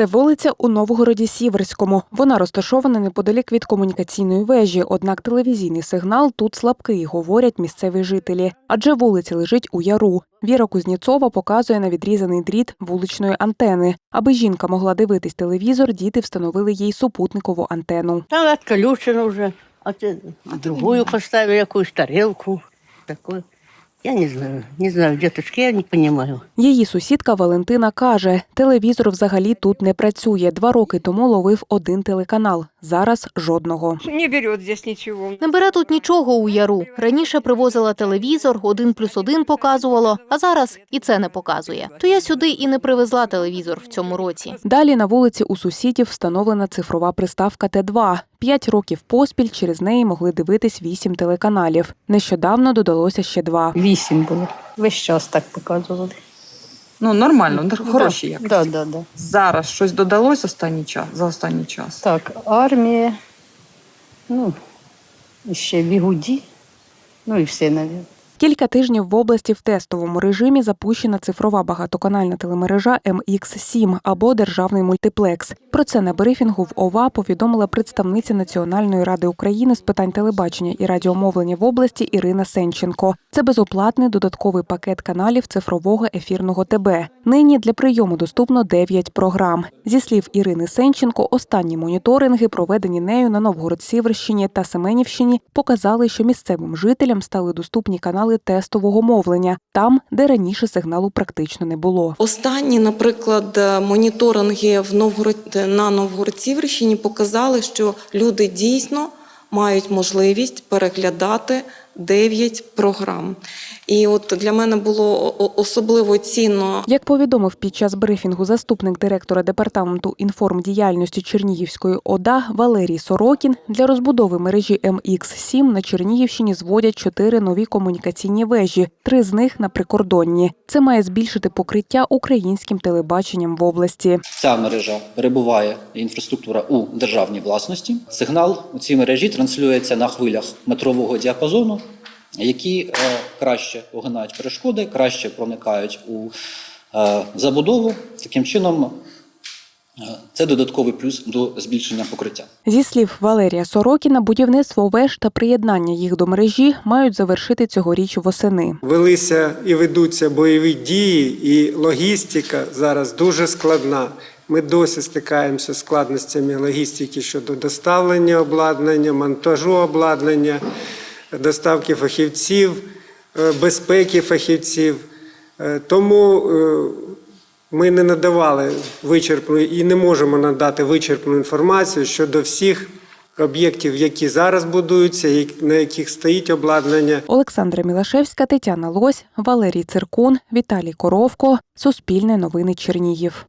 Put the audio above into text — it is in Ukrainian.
Це вулиця у Новгороді Сіверському. Вона розташована неподалік від комунікаційної вежі, однак телевізійний сигнал тут слабкий, говорять місцеві жителі. Адже вулиця лежить у яру. Віра Кузніцова показує на відрізаний дріт вуличної антени. Аби жінка могла дивитись телевізор, діти встановили їй супутникову антенну. Там отключено уже. А ты поставили, якусь тарелку. Такой. Я не знаю. Не знаю, діточки, я не розумію. Її сусідка Валентина каже, телевізор взагалі тут не працює. Два роки тому ловив один телеканал. Зараз жодного. Не берет здесь ничего. Не бере тут нічого у яру. Раніше привозила телевізор, один плюс один показувало, а зараз і це не показує. То я сюди і не привезла телевізор в цьому році. Далі на вулиці у сусідів встановлена цифрова приставка Т2. П'ять років поспіль через неї могли дивитись вісім телеканалів. Нещодавно додалося ще два. Вісім було. Весь час так показували. Ну, нормально, ну, хороші да, якості. да, да, да. Зараз щось додалось останній час, за останній час. Так, армія, ну, ще бігуді, ну і все, навіть. Кілька тижнів в області в тестовому режимі запущена цифрова багатоканальна телемережа MX7 або державний мультиплекс. Про це на брифінгу в ОВА повідомила представниця Національної ради України з питань телебачення і радіомовлення в області Ірина Сенченко. Це безоплатний додатковий пакет каналів цифрового ефірного ТБ. Нині для прийому доступно 9 програм. Зі слів Ірини Сенченко, останні моніторинги, проведені нею на Новгород-Сіверщині та Семенівщині, показали, що місцевим жителям стали доступні канали тестового мовлення, там, де раніше сигналу практично не було. Останні, наприклад, е, моніторинги в Новгород на Новгород-Сіверщині показали, що люди дійсно мають можливість переглядати 9 програм. І от для мене було особливо цінно Як повідомив під час брифінгу заступник директора департаменту інформдіяльності Чернігівської ОДА Валерій Сорокін, для розбудови мережі МХ7 на Чернігівщині зводять чотири нові комунікаційні вежі, три з них на прикордонні. Це має збільшити покриття українським телебаченням в області. Ця мережа перебуває інфраструктура у державній власності. Сигнал у цій мережі транслюється на хвилях метрового діапазону, які е, краще огинають перешкоди, краще проникають у е, забудову. Таким чином, е, це додатковий плюс до збільшення покриття. Зі слів Валерія Сорокіна, будівництво веж та приєднання їх до мережі мають завершити цьогоріч восени. Велися і ведуться бойові дії, і логістика зараз дуже складна. Ми досі стикаємося з складностями логістики щодо доставлення обладнання, монтажу обладнання, доставки фахівців, е, безпеки фахівців. Е, Тому е, ми не надавали вичерпну і не можемо надати вичерпну інформацію щодо всіх об'єктів, які зараз будуються, на яких стоїть обладнання. Олександра Мілашевська, Тетяна Лось, Валерій Циркун, Віталій Коровко. Суспільне новини Чернігів.